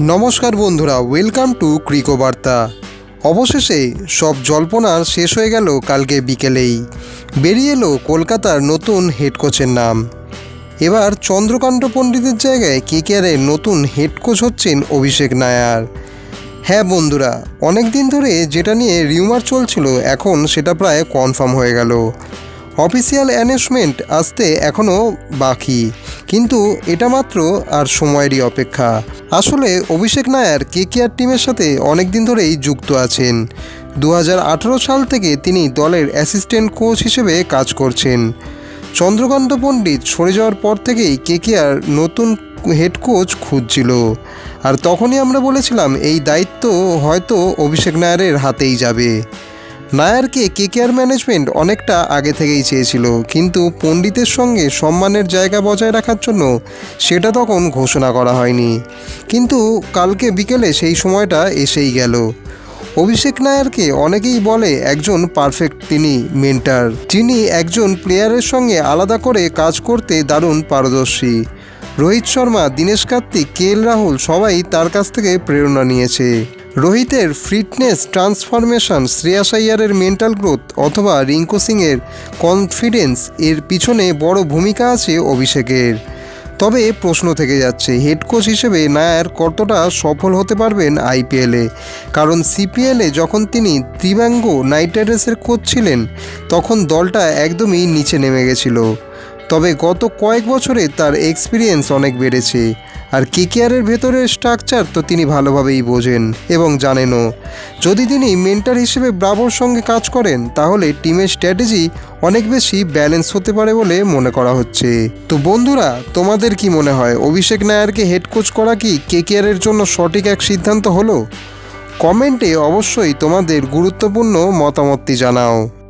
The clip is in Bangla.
নমস্কার বন্ধুরা ওয়েলকাম টু ক্রিকো বার্তা অবশেষে সব জল্পনার শেষ হয়ে গেল কালকে বিকেলেই। বেরিয়ে এলো কলকাতার নতুন হেড কোচের নাম। এবার চন্দ্রকান্ত পণ্ডিতের জায়গায় কেকেআরের নতুন হেড কোচ হচ্ছেন অভিষেক নায়ার। হ্যাঁ বন্ধুরা অনেক দিন ধরে যেটা নিয়ে রিউমার চলছিল, এখন সেটা প্রায় কনফার্ম হয়ে গেল। অফিসিয়াল অ্যানাউন্সমেন্ট আসতে এখনও বাকি। কিন্তু এটা মাত্র আর সময়েরই অপেক্ষা। আসলে অভিষেক নায়ার কে কেকেআর টিমের সাথে অনেক দিন ধরেই যুক্ত আছেন। দু হাজার আঠেরো সাল থেকে তিনি দলের অ্যাসিস্ট্যান্ট কোচ হিসেবে কাজ করছেন। চন্দ্রকান্ত পণ্ডিত সরে যাওয়ার পর থেকেই কে কেকেআর নতুন হেড কোচ খুঁজছিল। আর তখনই আমরা বলেছিলাম, এই দায়িত্ব হয়তো অভিষেক নায়ারের হাতেই যাবে। নায়ারকে কেকেআর ম্যানেজমেন্ট অনেকটা আগে থেকেই চেয়েছিল, কিন্তু পণ্ডিতের সঙ্গে সম্মানের জায়গা বজায় রাখার জন্য সেটা তখন ঘোষণা করা হয়নি। কিন্তু কালকে বিকেলে সেই সময়টা এসেই গেল। অভিষেক নায়ারকে অনেকেই বলে একজন পারফেক্ট তিনি, মেন্টার, যিনি একজন প্লেয়ারের সঙ্গে আলাদা করে কাজ করতে দারুণ পারদর্শী। রোহিত শর্মা, দীনেশ কার্তিক, কে এল রাহুল সবাই তার কাছ থেকে প্রেরণা নিয়েছে। রোহিতের ফিটনেস ট্রান্সফরমেশন শ্রেয়াস আইয়ারের মেন্টাল গ্রোথ অথবা রিঙ্কু সিংয়ের কনফিডেন্স এর পিছনে বড় ভূমিকা আছে অভিষেকের। তবে প্রশ্ন থেকে যাচ্ছে, হেড কোচ হিসেবে নায়ার কতটা সফল হতে পারবেন আইপিএলে? কারণ সিপিএলে যখন তিনি ত্রিবাঙ্গ নাইট রাইডার্সের কোচ ছিলেন, তখন দলটা একদমই নিচে নেমে গেছিল। তবে গত কয়েক বছরে তার এক্সপিরিয়েন্স অনেক বেড়েছে। আর কেকেআরের ভেতরের স্ট্রাকচার তো তিনি ভালোভাবেই বোঝেন এবং জানেনও। যদি তিনি মেন্টার হিসেবে ব্রাভোর সঙ্গে কাজ করেন, তাহলে টিমের স্ট্র্যাটেজি অনেক বেশি ব্যালেন্স হতে পারে বলে মনে করা হচ্ছে। তো বন্ধুরা, তোমাদের কি মনে হয়, অভিষেক নায়ারকে হেড কোচ করা কি কেকেআরের জন্য সঠিক এক সিদ্ধান্ত হলো? কমেন্টে অবশ্যই তোমাদের গুরুত্বপূর্ণ মতামতটি জানাও।